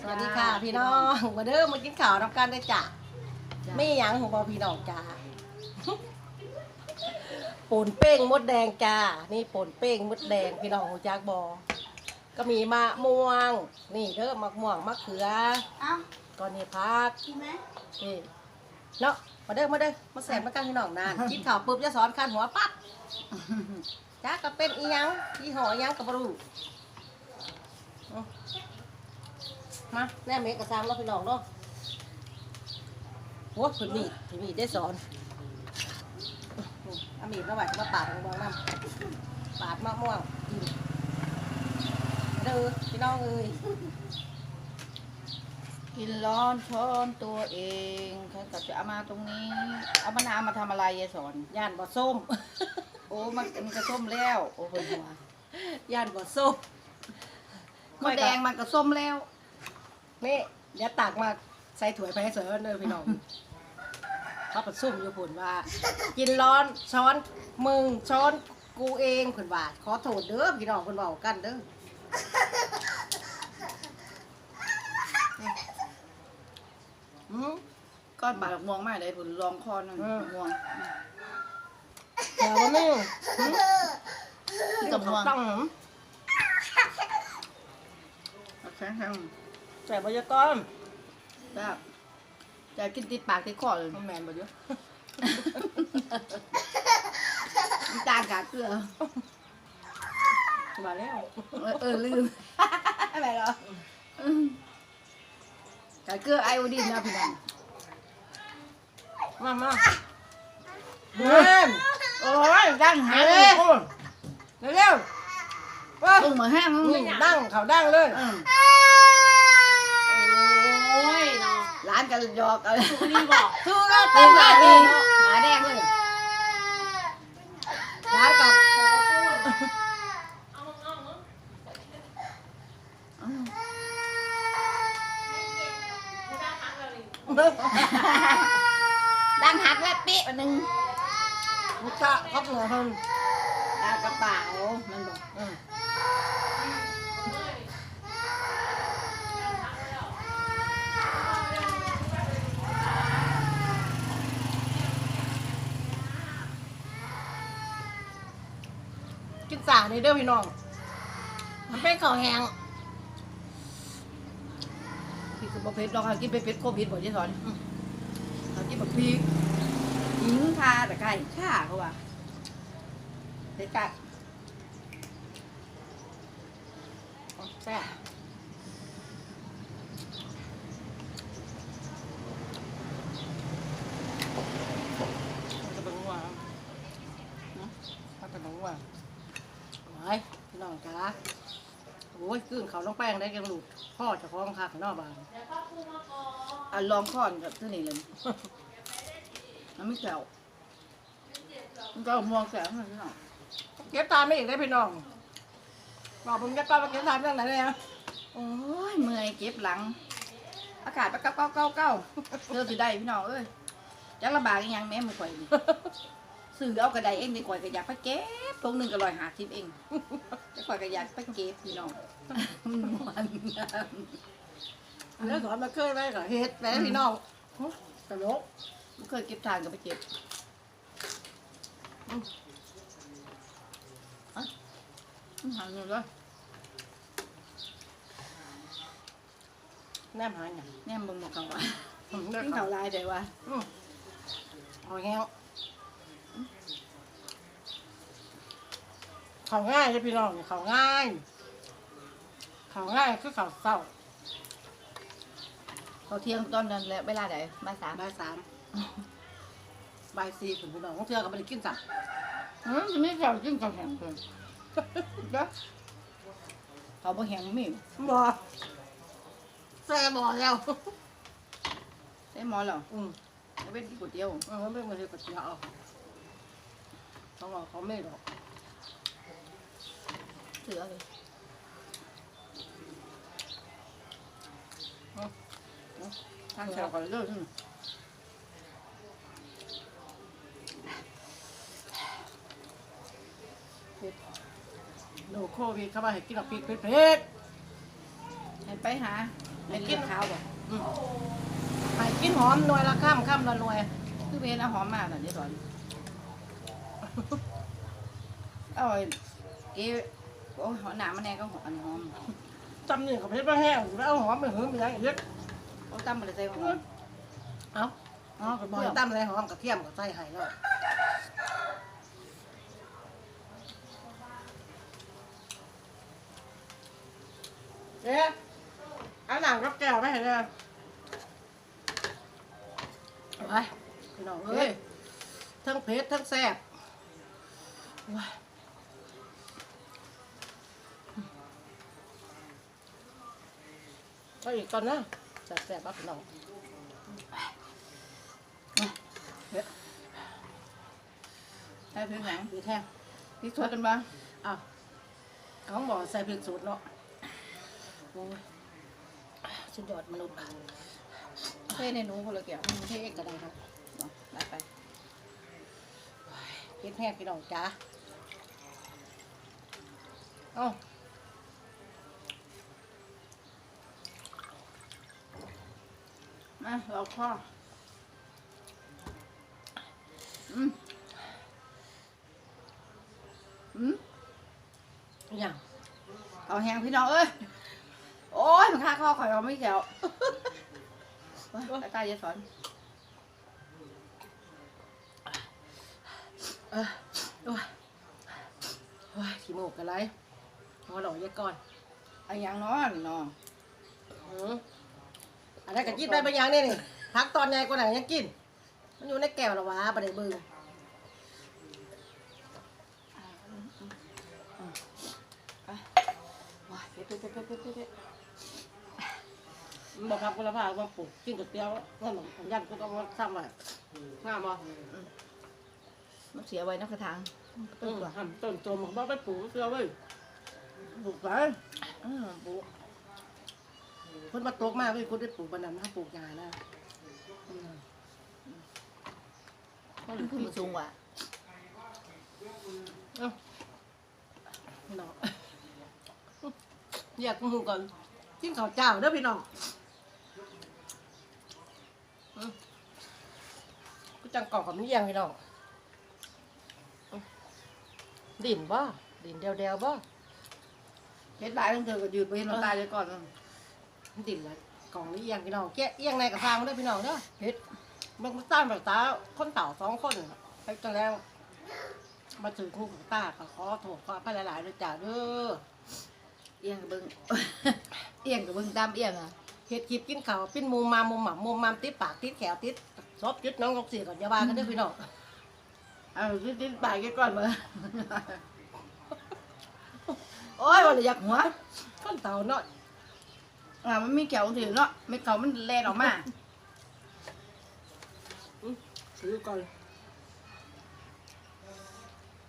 สวัสดีค่ะ พี่น้องมาเด้อมากินข้าวรับกันได้อจ้ะไม่หยังของบอพี่น้องจ้าป่นเป้งมดแดงจ้า นี่ป่นเป้งมดแดงพี่น้องหูจักบอ ก็มีมะม่วง นี่เด้อมะม่วงมะเขือเอ้าก่อนนี่พักกินไหมนี่เนาะมาเด้อมาเด้อมาแสบมากันพี่น้องนานกินข้าวปุ๊บจะสอนคันหัวปั๊บจ้าก็เป็นอีหยังอีห่ออีหยังกับบรูเอา มาแน่เมกกระซังเราะพี่น้องเนาะโอ้คุณมีดคุณมีดได้สอนนี่เอามีดมาไว้มาปาดมะม่วงน้ำปาดมะม่วงกินเด้อพี่น้องเอ้ยกินร้อนช้อนตัวเองเขาก็จะเอามาตรงนี้ เอามะนาวมาทำอะไรยายสอนย่านบ่ส้ม โอ้มันมันกระส้มแล้ว โอ้โหหัวย่านบ่ส้มมดแดงมันกระส้มแล้ว นี่เดี๋ยวตักมาใส่ถ้วยไปให้สวยเด้อพี่น้องเขาประซุ่มอยู่ผุนว่า กินร้อนช้อนมึงช้อนกูเองผุนว่าขอโทษเด้อพี่น้องผุนเบากันเด้ออืมก้อนบาดม่วงมากเลยผลรองคอนั่นอืมม่วงเดี๋ยวว่าไม่อืมนี่กับม่วงต้องแข็งแข็ง ใส่บรยากรแบบจะกินติดปากติดคอเลยมันแมนบ่เยอะน้ำตาลกากเกลือ มาแล้วเออเออลืม อะไรเหรออืมกากเกลือไอโอดีนนะพี่น้องมามาเดินโอ้ยดังหาเร็เลยวเร็วๆว่าตึงมาแห้งนี่ดังเขาดังเลยอืม โอ้ยเนาะ ร้าน กันหยอกอะไรคุณนี่บอกถูกแล้วตึตึงงหแล้น้าวดีดีหมาแดงเลยร้านกับอืมดังหักแล้วปิ๊ะอันหนึงมุกะพับเหนือเพิ่นดาวกระเป๋ามันบอก อืมกินสาในเด้อพี่น้อง มันเป็นข้าวแห้งพี่คือประเภทลองเขากินไปเป็ดโควิดบ่ยี่สอนเขากินแบบพริกหิงคาตะไคร้ข่าเขาว่าเด็ดกัดแซ่บจะเป็นว่าถ้าเป็นว่าไว้พี่น้องจ้า โอ้ยกึ่งเขาต้องแป้งได้ยังหลุดพ่อจะคล้องคักนอกบ้านอะลองค้อนกับตัวนี้เลยมันไม่แข็วมันก็เอามวงแข็งเลยพี่น้องเก็บตามไม่อีกได้พี่น้องบอกมึงจะก้อนมาเก็บตามเรื่องไหนเนี่ยโอ้ยเมื่อยเก็บหลัง อากาศไปเก้าเก้าเก้าเก้าเจอสิได้พี่น้องเอ้ยจักลำบากอีหยังแม่มือข่อยนี่ ซื้อเอากระไดเองดีกว่าก็อยากไปเก็บตรงหนึ่งก็ลอยหาทิปเองจะข่อยก็อยากไปเก็บพี่น้องมันม่วนเรื่องสอนมาเคยไว้กับเฮ็ดแม่พี่น้องตลกบ่เคยเก็บทานก็ไปเก็บอืมอะอืมหันอยู่เลยแนมหาอย่างแน่มเบิ่งหมกกลางวันอืมเลิกิกนเขาข้าวลายได้ว่าอืมเอาแห้ง เขาง่ายเลยพี่น้องเขาง่าย เขาง่ายคือเขาเศร้าเขาเที่ยงตอนนั้นแหละเวลาใดบ่ายสามบ่ายสามบ่ายสี่ถึงพี่น้องต้องเที่ยวก็ไม่ได้กินสักอืมจะไม่เขากินข้าวแข็งเลยเด้อเขาบ่แข็งมีบ่แซ่บ่แล้วได้หมอแล้วอืมจะเป็นก๋วยเตี๋ยวเออไม่มาเฮ็ดกับเจ้าเอาเขาบอกเขาไม่หรอก เสือเลยทางแถวก่อนเลิกโดโควิดเข้ามาให้กินกับพริกเผ็ดให้ไปหาไม่กินข้าวบ่ให้กินหอมหน่วยละข้ามข้ามละหน่วย คือเป็นเอาหอมมากน่ะเดี๋ยวสอนเอาไอ้เก๋ โอ้ยหอมหนามันแน่ก็หอมอันนี้หอมจำนี่กับเพชรบ้าแห้งแล้วเอาหอมไปหืมไปยังอีกเอาตั้มไปเลยใส่หอมเอาอ๋อกับบ่เพื่อให้ตั้มอะไรหอมกับเทียมกับใส่ไห้แล้วเอ๊ะเอาหนังกับแก้วไม่เห็นเลยไปพี่น้องเอ้ยทั้งเผ็ดทั้งแซ่บว้าย ก็อีกก่อนนะแซ่บแซ่บๆครับพี่น้องใส่เพื่อนหยังดีแท้พริกสดกันบ้างอ้าวเขาบอกใส่พริกสูตรเนาะโอ้ยสุดยอดมนุษย์เท่ในหนูคนละแก้วเท่ก็ได้ครับเอาได้ไปเฮ็ดแห้งพี่น้องจ้าเอ้า มาเราข้ออืมอืมอหย่างเอาแห้งพี่น้องเอ้ย โอ้ยมันค่าข้อข่อยเอาไม่แก้วเฮ้ยตาตายจะสอนเออโอ้ยโอ้ยขี้โมกกันไรพอหล่อยายก่อนไอ้หยังเนาะนี่เนาะหืออั นนั้นก็กินได้บางอย่างนี่นี่พักตอนใหญ่กว่าไหนยังกิน มันอยู่ในแก้วหรอวะประเดี๋ยวเบึงว้าเผ็ดเผ็ดเผ็ดเผ็ดเผ็ดบอกครับคุณภาพว่าปลูกกินก๋วยเตี๋ยวนั่นผมยันก็ต้องมาซ้ำไว้ห้ามบ่มันเสียไว้นักกระทางต้นทำต้นโจมบอกไปปลูกเสือเว้ปลูกไปปลูก คนมาตกมากเว้ยคนได้ปลูกบานนั้นถ้าปลูกยานะอืมมันขึ้นมาสูงกว่าเอ้าพี่น้องอยากมูก่อนกินข้าวเจ้าเด้อพี่น้องอืมกูจังกรอกกับนี่ยังพี่น้องอืมดินบ่ดินเดียวเดียวๆบ่ เฮ็ดหลายตั้งเธอก็ยืดไปเห็นเราตายเลยก่อน ดินละกล่องนี้เอียงพี่น้องแกะเอียงในกระฟางเด้อพี่น้องเด้อเฮ็ดมันมาต้านแบบตาคนเต่าสองคนไปจังแล้ว มาถึงคู่กับตาก็ขอโทษขออภัยหลายๆเลยจ้าเด้อเอียงกับเบิ้ง เอียงกับเบิ้งตามเอียงอะเฮ็ดคลิปกินข้าวปิ้นมุมมามุมหม่ำมุมมามติดปากติดแขวติดซบยึดน้องลงเสียก่อนอย่าว่ากันเด้อพี่น้องเอาดิ้นๆไปกันก่อนมาโอ้ยวันละอยากหัวคนเต่าเนาะ อ่ามันมีแก้วถือเนาะไม่เก่ามันแล่นออกมาซื้อก่อน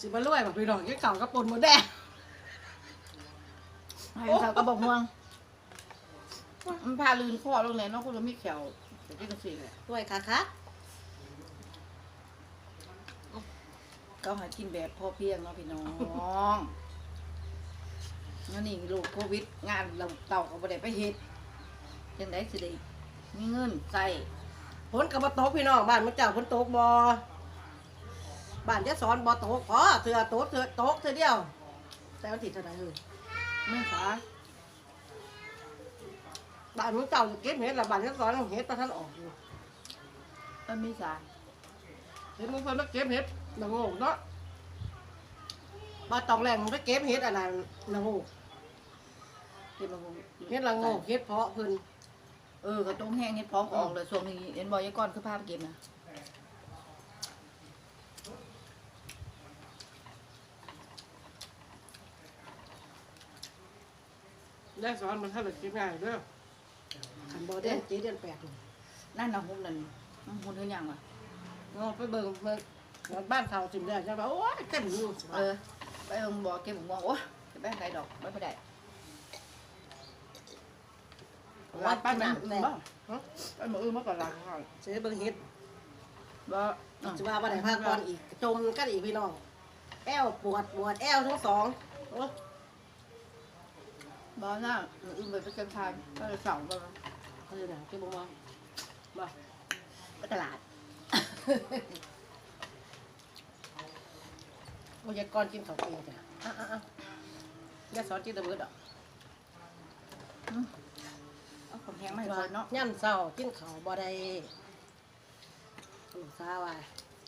สิบ่รวยบ่พี่น้องกินข้าวกับปนหมดแดงให้เขาก็บอกห่วงมันพาลืนคอลงเลยเนาะคุณเรามีแขวแต่ที่กระสีเลยรวยค่ะคะเขาหากินแบบพอเพียงเนาะพี่น้องนั่นนี่ลูกโควิดงานเราเต่าเขาบ่ได้ไปเฮ็ด ยังได้สิได้มีเงินใส่ฝนก็บ่ตกพี่น้องบ้านมื้อเจ้าฝนตกบ่บ้านจะสอนบ่ตกพอเถื่อตกเถื่อตกเถื่อเดียว แต่วันที่เท่าไหร่เอ้ยเมื่อขาบ้านมึงเก่าอยู่เก็บเห็ดละบ้านฉันสอนเห็ดตะท่านออกอยู่เออมีสาเห็ดมึงเพิ่นมาเก็บเห็ดละโงกเนาะบ้านตองแรงมึงไปเก็บเห็ดอะไรละโงกเก็บมาคงเห็ดละโงกเห็ดเพาะเพิ่น เออกระต้งแห้งเฮ็ดพร้อมออกเลยช่วงนี้เห็นบ่ยายก้อนคือภาพเก็บนะได้สอนมันถ้าเกิดเก็บง่ายเด้อขันบ่ได้เจ็ดเดือนแปดนี่นั่นน่ะหุ่นนั่นหุ่นเฮือหยังวะเนาะไปเบิ่งเบิ่งบ้านเขาจิมได้ใช่ป่ะโอ้ยเต็มอยู่เออไปเบิ่งบ่เก็บหมูมองโอ้ยจะไปทางไหนดอกไม่ไป ได้วัดไปป้านมันน้ำอื่นแต่บ่ไปมืออื่นมาก่อนละก่อนเสือเบิ่งเห็ดบ่จะว่าบ่ได้พาก่อนอีกจมกันอีกพี่น้อง แอวปวดปวดแอวทั้งสองโอ้บ่น่ะมืออื่นไปไปเก็บทานก็เลยสั่งบ่ซื้อหนังที่บ่มองบ่ไปตลาดโอ้ยายก่อนกินข้าวเองจ้ะอะอะอะอย่าสอนกินแตะมือดอก เอาของแห้งมาให้คนเนาะย่ำเศร้ากินข้าวบ่ได้ลูกสาวว่า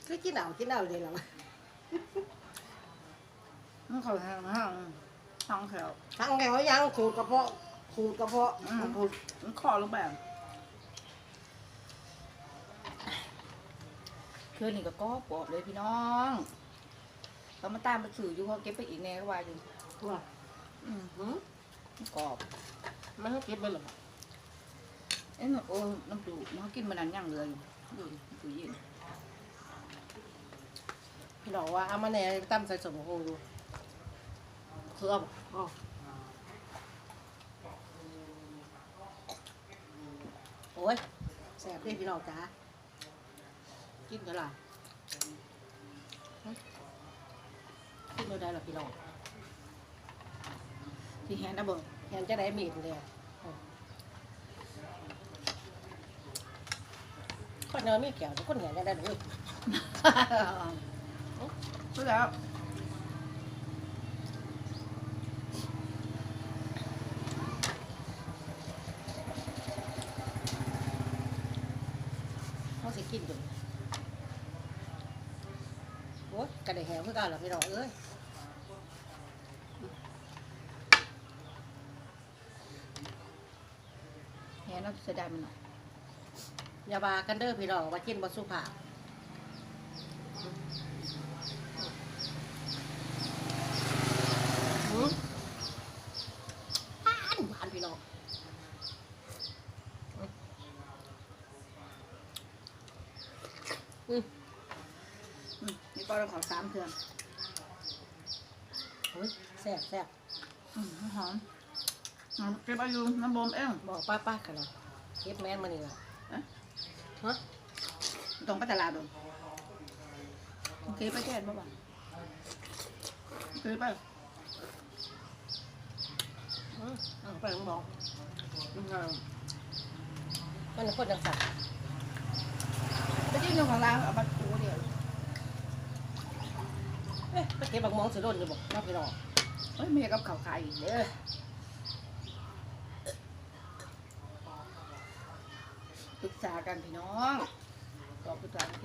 คือกินเอากินเอาเลยล่ะวะมันเขาแห้งห้างท้องแถวทั้งแกเขายังขูดกระเพาะขูดกระเพาะอืมขูดมันคอลงแบบคืนนี้ก็ก็ปอบเลยพี่น้องเรามาตามไปสื่ออยู่เขาเก็บไปอีกแน่ก็ว่าอยู่ว่าอืมหืมมันกรอบ มันให้เก็บไปหรอ เอ้ยโอ้น้ำปูมันเขากินมานานย่างเลยอยู่ดูดูเย็นพี่น้องว่าเอามาแหน่ตั้มใส่สมโอดูคือบอ๋อโอ้ยแสบด้วยพี่น้องจ้ากินกันล่ะกินไม่ได้หรอพี่น้องที่แห้งนะเบิร์เห็นจะได้มีดเลย คนเนื้อมีเกี่ยวคนเห็นจะได้ด้วยรู้แล้วเขาสิกินอยู่โอ้ยกระเดะแหวคือกันเหรอพี่น้องเอ้ยแห้งเราเสียดายมันหน่อย อย่าบากันเด้อพี่น้องว่ากินบ่สุภาพหืมหวานหวานพี่น้องอืมอืมนี่ก็เราขอสามเทือนโอ้ยแซ่บแซ่บอืมหอมหอมเก็บอายุน้ำบอมเองบอกป้าป้ากันเลยเก็บแม่นมานี่ละเอ๊ะ ฮะตรงไปตลาดดูโอเคไปแก้บ้างโอเคไปอืมเอาไปมึงบอกอืมเอามันเป็นคนจังสัตว์ไปที่หนึ่งของร้านเอาบัตรกูเดียวเอ๊ะไปเก็บบักมองสิโดนอยู่บอกน้องพี่น้องเฮ้ยเมียกับข่าวขายอีกเด้อ ปรึกษากันพี่น้องบอกปรึกษากัน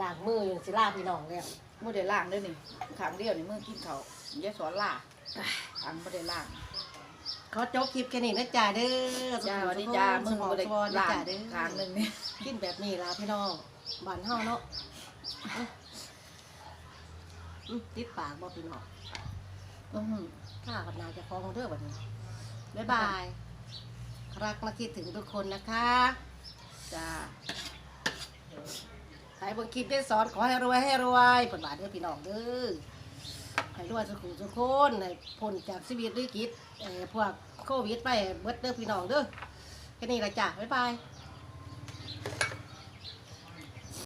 ล้างมืออยู่สิลาพี่น้องแล้วโมเดลล่างด้วยนี่ขางเดียวนี่มือกินเขาวยายสอนล่าขางโมเดลล่างเขาจบคลิปแค่นี้นะจ้าเด้อจ้าวันนี้จ้ามือสมโมองเดสลมองล่างจ้าเด้อขางหนึ่งนี่กินแบบนี้ล่ะพี่น้องบ้านเฮาเนาะอืมอืมติดปากบ่พี่น้องอื้อหือข้ากับนายจะฟ้องเด้อบัดนี้บ๊ายบาย รักมาคิดถึงทุกคนนะคะจ้าใครบิ่งคลิปได้สอนขอให้รวยให้รวยผลบาทเด้อพี่น้องเด้อให้รวยสุขุสุขคนให้พ้นจากชีวิตด้วยกิจเอ่อพวกโควิดไปเบิดเด้อพี่น้องเด้อแค่นี้ละจ้ะบ๊ายบาย